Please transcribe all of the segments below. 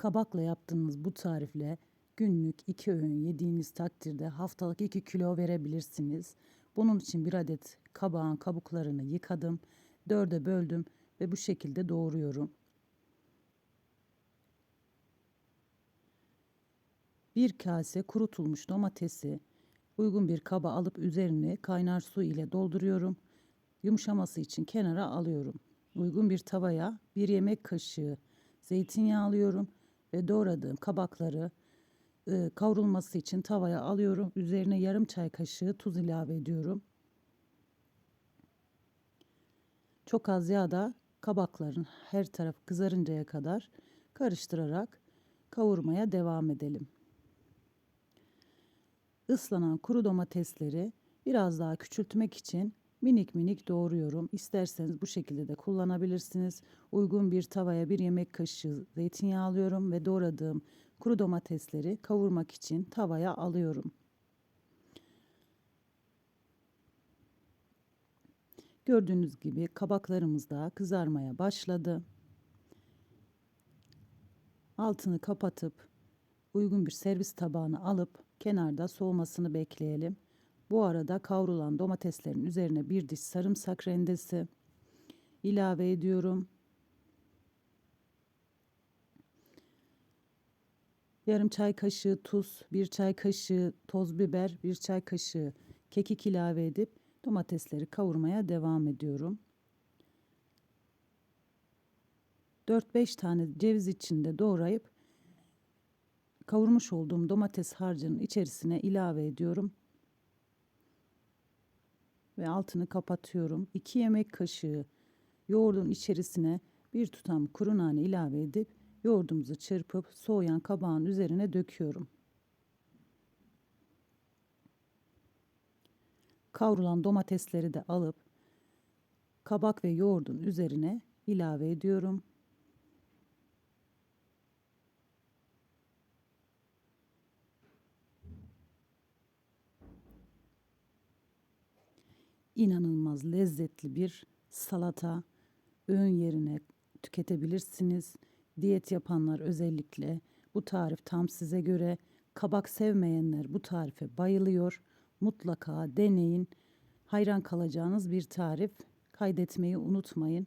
Kabakla yaptığınız bu tarifle günlük iki öğün yediğiniz takdirde haftalık 2 kilo verebilirsiniz. Bunun için bir adet kabağın kabuklarını yıkadım, dörde böldüm ve bu şekilde doğruyorum. Bir kase kurutulmuş domatesi uygun bir kaba alıp üzerine kaynar su ile dolduruyorum. Yumuşaması için kenara alıyorum. Uygun bir tavaya bir yemek kaşığı zeytinyağı alıyorum ve doğradığım kabakları e, kavrulması için tavaya alıyorum. Üzerine yarım çay kaşığı tuz ilave ediyorum. Çok az yağda kabakların her taraf kızarıncaya kadar karıştırarak kavurmaya devam edelim. Islanan kuru domatesleri biraz daha küçültmek için minik minik doğruyorum. İsterseniz bu şekilde de kullanabilirsiniz. Uygun bir tavaya bir yemek kaşığı zeytinyağı alıyorum ve doğradığım kuru domatesleri kavurmak için tavaya alıyorum. Gördüğünüz gibi kabaklarımız da kızarmaya başladı. Altını kapatıp uygun bir servis tabağına alıp kenarda soğumasını bekleyelim. Bu arada kavrulan domateslerin üzerine bir diş sarımsak rendesi ilave ediyorum. Yarım çay kaşığı tuz, bir çay kaşığı toz biber, bir çay kaşığı kekik ilave edip domatesleri kavurmaya devam ediyorum. 4-5 tane ceviz içinde doğrayıp kavurmuş olduğum domates harcının içerisine ilave ediyorum. Ve altını kapatıyorum. 2 yemek kaşığı yoğurdun içerisine bir tutam kuru nane ilave edip yoğurdumuzu çırpıp soğuyan kabağın üzerine döküyorum. Kavrulan domatesleri de alıp kabak ve yoğurdun üzerine ilave ediyorum. İnanılmaz lezzetli bir salata öğün yerine tüketebilirsiniz. Diyet yapanlar özellikle bu tarif tam size göre. Kabak sevmeyenler bu tarife bayılıyor. Mutlaka deneyin. Hayran kalacağınız bir tarif. Kaydetmeyi unutmayın.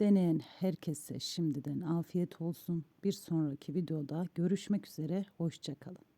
Deneyen herkese şimdiden afiyet olsun. Bir sonraki videoda görüşmek üzere. Hoşçakalın.